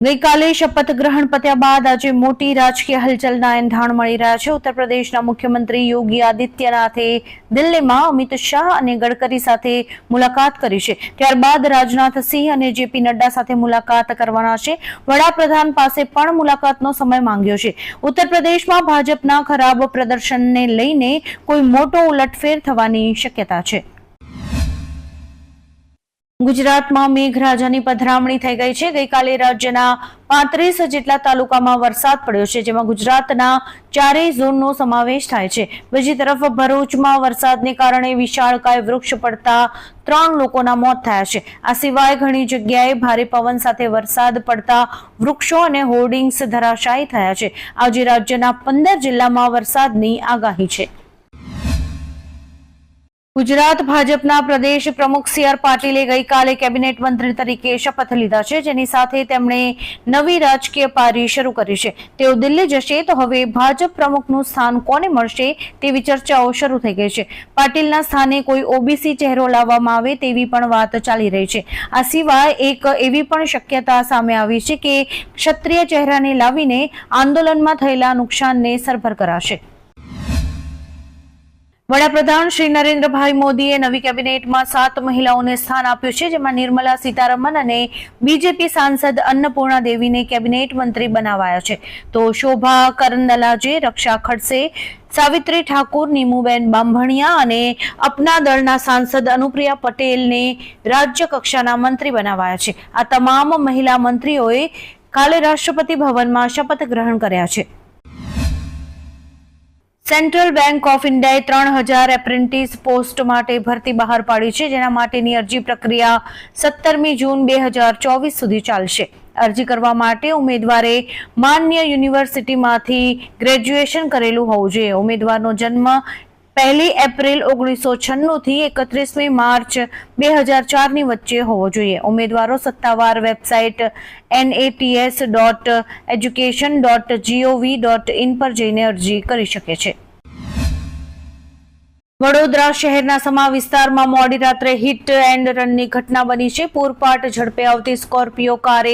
ગઈકાલે શપથ ગ્રહણ પત્યા બાદ આજે મોટી રાજકીય હલચલના એંધાણ મળી રહ્યા છે. ઉત્તર પ્રદેશના મુખ્યમંત્રી યોગી આદિત્યનાથે દિલ્હીમાં અમિત શાહ અને ગડકરી સાથે મુલાકાત કરી છે. ત્યારબાદ રાજનાથ સિંહ અને જેપી નડ્ડા સાથે મુલાકાત કરવાના છે. વડાપ્રધાન પાસે પણ મુલાકાતનો સમય માંગ્યો છે. ઉત્તર પ્રદેશમાં ભાજપના ખરાબ પ્રદર્શનને લઈને કોઈ મોટો ઉલટફેર થવાની શક્યતા છે. ગુજરાતમાં મેઘરાજાની પધરામણી થઈ ગઈ છે. ગઈકાલે રાજ્યના પાંત્રીસ જેટલા તાલુકામાં વરસાદ પડ્યો છે, જેમાં ગુજરાતના ચારેય ઝોનનો સમાવેશ થાય છે. બીજી તરફ ભરૂચમાં વરસાદને કારણે વિશાળકાય વૃક્ષ પડતા ત્રણ લોકોના મોત થયા છે. આ સિવાય ઘણી જગ્યાએ ભારે પવન સાથે વરસાદ પડતા વૃક્ષો અને હોર્ડિંગ્સ ધરાશાયી થયા છે. આજે રાજ્યના પંદર જિલ્લામાં વરસાદની આગાહી છે. ગુજરાત ભાજપના પ્રદેશ પ્રમુખ સી આર પાટીલે ગઈકાલે કેબિનેટ મંત્રી તરીકે શપથ લીધા છે, જેની સાથે તેમણે નવી રાજકીય પારી શરૂ કરી છે. તેઓ દિલ્હી જશે તો હવે ભાજપ પ્રમુખનું સ્થાન કોને મળશે તેવી ચર્ચાઓ શરૂ થઈ ગઈ છે. પાટીલના સ્થાને કોઈ ઓબીસી ચહેરો લાવવામાં આવે તેવી પણ વાત ચાલી રહી છે. આ સિવાય એક એવી પણ શક્યતા સામે આવી છે કે ક્ષત્રિય ચહેરાને લાવીને આંદોલનમાં થયેલા નુકસાનને સરભર કરાશે. વડાપ્રધાન શ્રી નરેન્દ્રભાઈ મોદીએ નવી કેબિનેટમાં સાત મહિલાઓને સ્થાન આપ્યું છે, જેમાં નિર્મલા સીતારમન અને બીજેપી સાંસદ અન્નપૂર્ણા દેવીને કેબિનેટ મંત્રી બનાવાયા છે. તો શોભા કરંદલાજે, રક્ષા ખડસે, સાવિત્રી ઠાકુર, નીમુબેન બાંભણિયા અને અપના દળના સાંસદ અનુપ્રિયા પટેલને રાજ્ય કક્ષાના મંત્રી બનાવાયા છે. આ તમામ મહિલા મંત્રીઓએ કાલે રાષ્ટ્રપતિ ભવનમાં શપથ ગ્રહણ કર્યા છે. સેન્ટ્રલ બેંક ઓફ ઇન્ડિયાએ ત્રણ હજાર એપ્રેન્ટિસ પોસ્ટ માટે ભરતી બહાર પાડી છે, જેના માટેની અરજી પ્રક્રિયા સત્તરમી જૂન બે હજાર ચોવીસ સુધી ચાલશે. અરજી કરવા માટે ઉમેદવારે માન્ય યુનિવર્સિટીમાંથી ગ્રેજ્યુએશન કરેલું હોવું જોઈએ. ઉમેદવારનો જન્મ પહેલી એપ્રિલ ઓગણીસો છન્નું થી એકત્રીસમી માર્ચ બે હજાર ચારની વચ્ચે હોવો જોઈએ. ઉમેદવારો સત્તાવાર website NATS dot education dot GOV dot in પર જઈને અરજી કરી શકે છે. વડોદરા શહેરના સમા વિસ્તારમાં મોડી રાત્રે હિટ એન્ડ રનની ઘટના બની છે. પૂરપાટ ઝડપે આવતી સ્કોર્પિયો કારે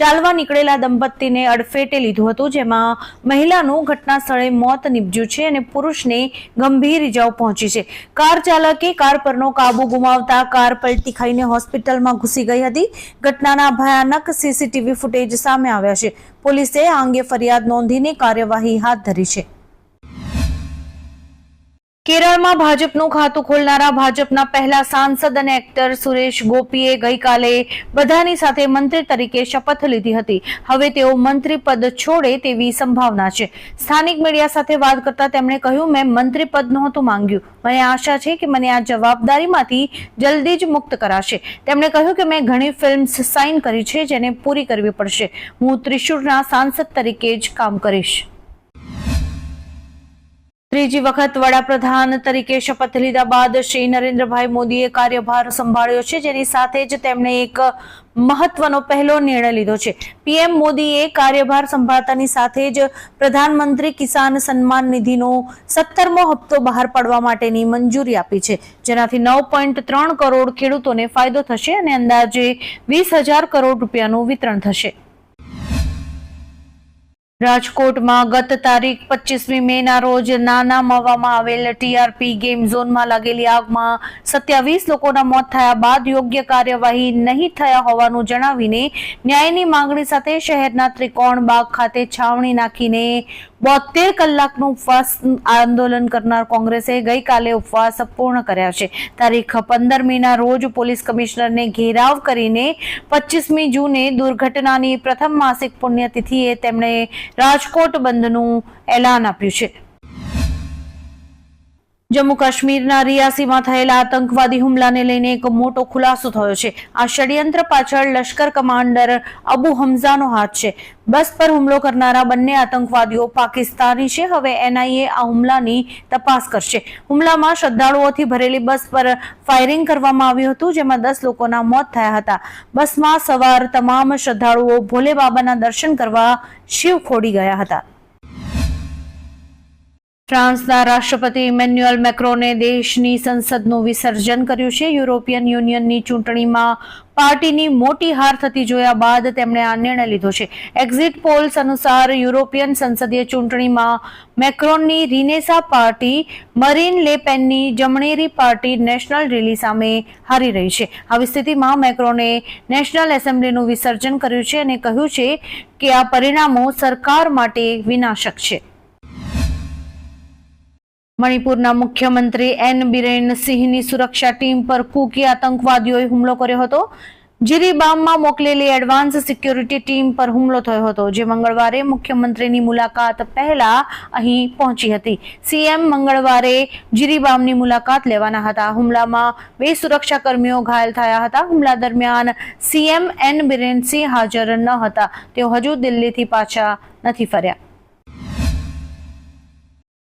ચાલવા નીકળેલા દંપતીને અડફેટે લીધું હતું, જેમાં મહિલાનું ઘટના સ્થળે મોત નીપજ્યું છે અને પુરુષને ગંભીર ઇજાઓ પહોંચી છે. કાર ચાલકે કાર પરનો કાબુ ગુમાવતા કાર પલટી ખાઈને હોસ્પિટલમાં ઘૂસી ગઈ હતી. ઘટનાના ભયાનક સીસીટીવી ફૂટેજ સામે આવ્યા છે. પોલીસે આ અંગે ફરિયાદ નોંધીને કાર્યવાહી હાથ ધરી છે. કેરળમાં ભાજપનું ખાતું ખોલનારા ભાજપના પહેલા સાંસદ અને એક્ટર સુરેશ ગોપીએ ગઈકાલે બધાની સાથે મંત્રી તરીકે શપથ લીધી હતી. હવે તેઓ મંત્રી પદ છોડે તેવી સંભાવના છે. સ્થાનિક મીડિયા સાથે વાત કરતા તેમણે કહ્યું, મેં મંત્રી પદ નહોતું માંગ્યું. મને આશા છે કે મને આ જવાબદારીમાંથી જલ્દી જ મુક્ત કરાશે. તેમણે કહ્યું કે, મેં ઘણી ફિલ્મ્સ સાઇન કરી છે જેને પૂરી કરવી પડશે. હું ત્રિશુરના સાંસદ તરીકે જ કામ કરીશ. ત્રીજી વખત વડાપ્રધાન તરીકે શપથ લીધા બાદ શ્રી નરેન્દ્રભાઈ મોદીએ કાર્યભાર સંભાળ્યો છે. જેની સાથે જ તેમણે એક મહત્વનો પહેલો નિર્ણય લીધો છે. પીએમ મોદીએ કાર્યભાર સંભાળતાની સાથે જ પ્રધાનમંત્રી કિસાન સન્માન નિધિનો સત્તરમો હપ્તો બહાર પાડવા માટેની મંજૂરી આપી છે. જેનાથી નવ પોઈન્ટ ત્રણ કરોડ ખેડૂતોને ફાયદો થશે અને અંદાજે વીસ હજાર કરોડ રૂપિયાનું વિતરણ થશે. રાજકોટમાં ગત તારીખ પચીસમી મે ના રોજ નાના મવામાં આવેલ ટીઆરપી ગેમ ઝોનમાં લાગેલી આગમાં સત્યાવીસ લોકોના મોત થયા બાદ યોગ્ય કાર્યવાહી નહીં થયા હોવાનું જણાવીને ન્યાયની માંગણી સાથે શહેરના ત્રિકોણ બાગ ખાતે છાવણી નાખીને બોતેર કલાકનું ઉપવાસ આંદોલન કરનાર કોંગ્રેસે ગઈકાલે ઉપવાસ પૂર્ણ કર્યા છે. તારીખ પંદર મેના રોજ પોલીસ કમિશનરને ઘેરાવ કરીને પચીસમી જૂને દુર્ઘટનાની પ્રથમ માસિક પુણ્યતિથિએ તેમણે રાજકોટ બંધનું એલાન આપ્યું છે. જમ્મુ કાશ્મીરના રિયાસીમાં થયેલા આતંકવાદી હુમલાને લઈને એક મોટો ખુલાસો થયો છે. આ ષડયંત્ર પાછળ લશ્કર કમાન્ડર અબુ હમઝાનો હાથ છે. બસ પર હુમલો કરનારા બંને આતંકવાદીઓ પાકિસ્તાની છે. હવે એનઆઈએ આ હુમલાની તપાસ કરશે. હુમલામાં શ્રદ્ધાળુઓથી ભરેલી બસ પર ફાયરિંગ કરવામાં આવ્યું હતું, જેમાં દસ લોકોના મોત થયા હતા. બસમાં સવાર તમામ શ્રદ્ધાળુઓ ભોલે બાબાના દર્શન કરવા શિવ ખોડી ગયા હતા. ફ્રાન્સના રાષ્ટ્રપતિ ઇમેન્યુઅલ મેક્રોને દેશની સંસદનું વિસર્જન કર્યું છે. યુરોપિયન યુનિયનની ચૂંટણીમાં પાર્ટીની મોટી હાર થતી જોયા બાદ તેમણે આ નિર્ણય લીધો છે. એક્ઝિટ પોલ્સ અનુસાર યુરોપિયન સંસદીય ચૂંટણીમાં મેક્રોનની રિનેસા પાર્ટી, મરીન લેપેનની જમણેરી પાર્ટી નેશનલ રેલી સામે હારી રહી છે. આવી સ્થિતિમાં મેક્રોને નેશનલ એસેમ્બલીનું વિસર્જન કર્યું છે અને કહ્યું છે કે આ પરિણામો સરકાર માટે વિનાશક છે. મણિપુરના મુખ્યમંત્રી એન બિરેન સિંહની સુરક્ષા ટીમ પર કુકી આતંકવાદીઓએ હુમલો કર્યો હતો. જીરીબામમાં મોકલેલી એડવાન્સ સિક્યોરિટી ટીમ પર હુમલો થયો હતો, જે મંગળવારે મુખ્યમંત્રીની મુલાકાત પહેલા અહીં પહોંચી હતી. સીએમ મંગળવારે જીરીબામની મુલાકાત લેવાના હતા. હુમલામાં બે સુરક્ષાકર્મીઓ ઘાયલ થયા હતા. હુમલા દરમિયાન સીએમ એન બિરેન સિંહ હાજર ન હતા. તેઓ હજુ દિલ્હીથી પાછા નથી ફર્યા.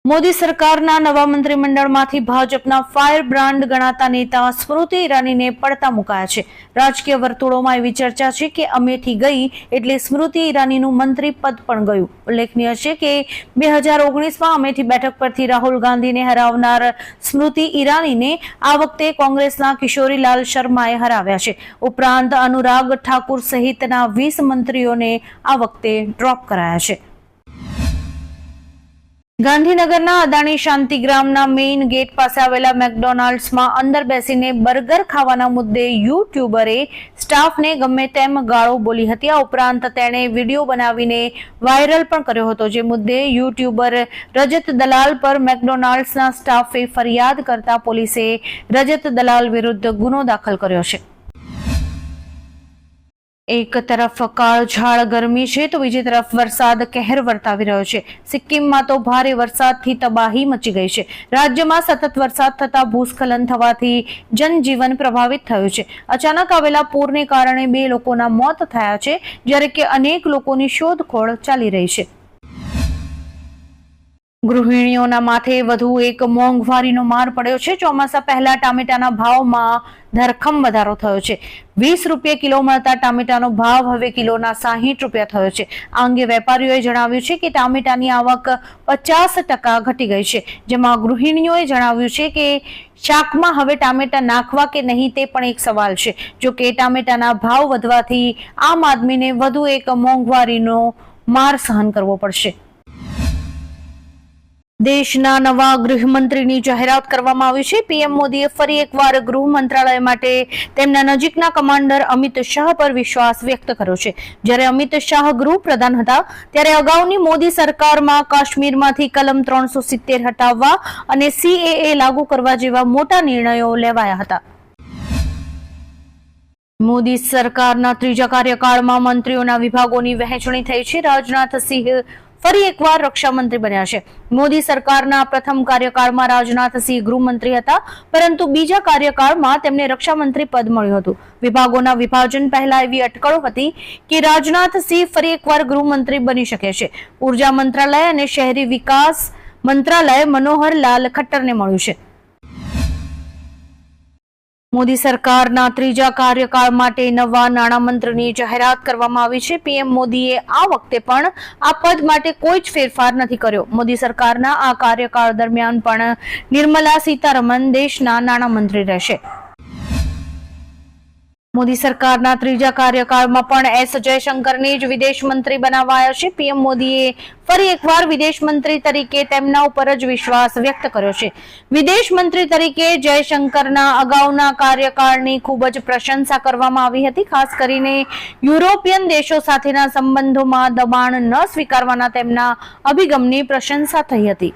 મોદી સરકારના નવા મંત્રીમંડળમાંથી ભાજપના ફાયર બ્રાન્ડ ગણાતા નેતા સ્મૃતિ ઈરાનીને પડતા મુકાયા છે. રાજકીય વર્તુળોમાં એવી ચર્ચા છે કે અમેઠી ગઈ એટલે સ્મૃતિ ઈરાનીનું મંત્રી પદ પણ ગયું. ઉલ્લેખનીય છે કે બે હજાર ઓગણીસમાં અમેઠી બેઠક પરથી રાહુલ ગાંધીને હરાવનાર સ્મૃતિ ઈરાનીને આ વખતે કોંગ્રેસના કિશોરીલાલ શર્માએ હરાવ્યા છે. ઉપરાંત અનુરાગ ઠાકુર સહિતના વીસ મંત્રીઓને આ વખતે ડ્રોપ કરાયા છે. ગાંધીનગરના અદાણી શાંતિગ્રામના મેઇન ગેટ પાસે આવેલા મેકડોનાલ્ડ્સમાં અંદર બેસીને બર્ગર ખાવાના મુદ્દે યુટ્યુબરે સ્ટાફને ગમે તેમ ગાળો બોલી હતી. આ ઉપરાંત તેણે વીડિયો બનાવીને વાયરલ પણ કર્યો હતો, જે મુદ્દે યુટ્યુબર રજત દલાલ પર મેકડોનાલ્ડ્સના સ્ટાફે ફરિયાદ કરતા પોલીસે રજત દલાલ વિરુદ્ધ ગુનો દાખલ કર્યો છે. એક તરફ કાળઝાળ ગરમી છે તો બીજી તરફ વરસાદ કહેર વર્તાવી રહ્યો છે. સિક્કિમમાં તો ભારે વરસાદથી તબાહી મચી ગઈ છે. રાજ્યમાં સતત વરસાદ થતા ભૂસ્ખલન થવાથી જનજીવન પ્રભાવિત થયું છે. અચાનક આવેલા પૂરને કારણે બે લોકોના મોત થયા છે, જ્યારે કે અનેક લોકોની શોધખોળ ચાલી રહી છે. ગૃહિણીઓના માથે વધુ એક મોંઘવારીનો માર પડ્યો છે. ચોમાસા પહેલા ટામેટાના ભાવમાં ધરખમ વધારો થયો છે. વીસ રૂપિયા કિલો મળતા ટામેટાનો ભાવ હવે કિલોના સાહીઠ રૂપિયા થયો છે. આ અંગે વેપારીઓએ જણાવ્યું છે કે ટામેટાની આવક પચાસ ટકા ઘટી ગઈ છે. જેમાં ગૃહિણીઓએ જણાવ્યું છે કે શાકમાં હવે ટામેટા નાખવા કે નહીં તે પણ એક સવાલ છે. જો કે ટામેટાના ભાવ વધવાથી આમ આદમીને વધુ એક મોંઘવારીનો માર સહન કરવો પડશે. દેશના નવા ગૃહમંત્રીની જાહેરાત કરવામાં આવી છે. પીએમ મોદીએ ફરી એકવાર ગૃહ મંત્રાલય માટે તેમના નજીકના કમાન્ડર અમિત શાહ પર વિશ્વાસ વ્યક્ત કર્યો છે. જ્યારે અમિત શાહ ગૃહ પ્રધાન હતા, ત્યારે અગાઉની મોદી સરકારમાં કાશ્મીરમાંથી કલમ ત્રણસો સિત્તેર હટાવવા અને સીએએ લાગુ કરવા જેવા મોટા નિર્ણયો લેવાયા હતા. મોદી સરકારના ત્રીજા કાર્યકાળમાં મંત્રીઓના વિભાગોની વહેંચણી થઈ છે. રાજનાથ સિંહ ફરી એકવાર રક્ષામંત્રી બન્યા છે. મોદી સરકારના પ્રથમ કાર્યકાળમાં રાજનાથ સિંહ ગૃહમંત્રી હતા, પરંતુ બીજા કાર્યકાળમાં તેમને રક્ષામંત્રી પદ મળ્યું હતું. વિભાગોના વિભાજન પહેલા એવી અટકળો હતી કે રાજનાથ સિંહ ફરી એકવાર ગૃહમંત્રી બની શકે છે. ઊર્જા મંત્રાલય અને શહેરી વિકાસ મંત્રાલય મનોહર લાલ ખટ્ટરને મળ્યું છે. મોદી સરકારના ત્રીજા કાર્યકાળ માટે નવા નાણામંત્રીની જાહેરાત કરવામાં આવી છે. પીએમ મોદીએ આ વખતે પણ આ પદ માટે કોઈ જ ફેરફાર નથી કર્યો. મોદી સરકારના આ કાર્યકાળ દરમિયાન પણ નિર્મલા સીતારમન દેશના નાણામંત્રી રહેશે. મોદી સરકારના ત્રીજા કાર્યકાળમાં પણ એસ જયશંકરને જ વિદેશ મંત્રી બનાવાયા છે. પીએમ મોદીએ ફરી એકવાર વિદેશ મંત્રી તરીકે તેમના ઉપર જ વિશ્વાસ વ્યક્ત કર્યો છે. વિદેશ મંત્રી તરીકે જયશંકરના અગાઉના કાર્યકાળની ખૂબ જ પ્રશંસા કરવામાં આવી હતી. ખાસ કરીને યુરોપિયન દેશો સાથેના સંબંધોમાં દબાણ ન સ્વીકારવાના તેમના અભિગમની પ્રશંસા થઈ હતી.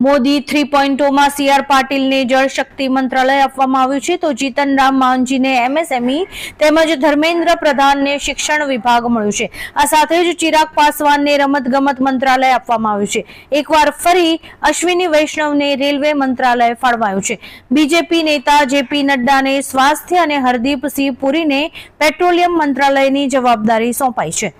મોદી થ્રી પોઈન્ટોમાં સી આર પાટીલને જળશક્તિ મંત્રાલય આપવામાં આવ્યું છે. તો જીતન રામ માંઝીને એમએસએમઈ તેમજ ધર્મેન્દ્ર પ્રધાનને શિક્ષણ વિભાગ મળ્યું છે. આ સાથે જ ચિરાગ પાસવાનને રમતગમત મંત્રાલય આપવામાં આવ્યું છે. એકવાર ફરી અશ્વિની વૈષ્ણવને રેલવે મંત્રાલય ફાળવાયું છે. બીજેપી નેતા જેપી નડ્ડાને સ્વાસ્થ્ય અને હરદીપસિંહ પુરીને પેટ્રોલિયમ મંત્રાલયની જવાબદારી સોંપાઈ છે.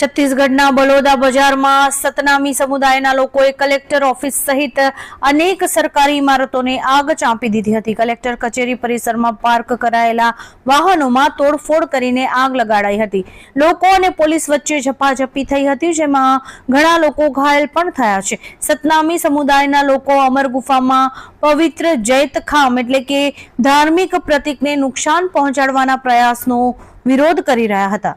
છત્તીસગઢના બલોદા બજારમાં સતનામી સમુદાયના લોકોએ કલેક્ટર ઓફિસ સહિત અનેક સરકારી ઇમારતોને આગ ચાંપી દીધી હતી. કલેક્ટર કચેરી પરિસરમાં પાર્ક કરાયેલા વાહનોમાં તોડફોડ કરીને આગ લગાડાઈ હતી. લોકો અને પોલીસ વચ્ચે ઝપાઝપી થઈ હતી, જેમાં ઘણા લોકો ઘાયલ પણ થયા છે. સતનામી સમુદાયના લોકો અમર ગુફામાં પવિત્ર જૈતખામ એટલે કે ધાર્મિક પ્રતિકને નુકસાન પહોંચાડવાના પ્રયાસનો વિરોધ કરી રહ્યા હતા.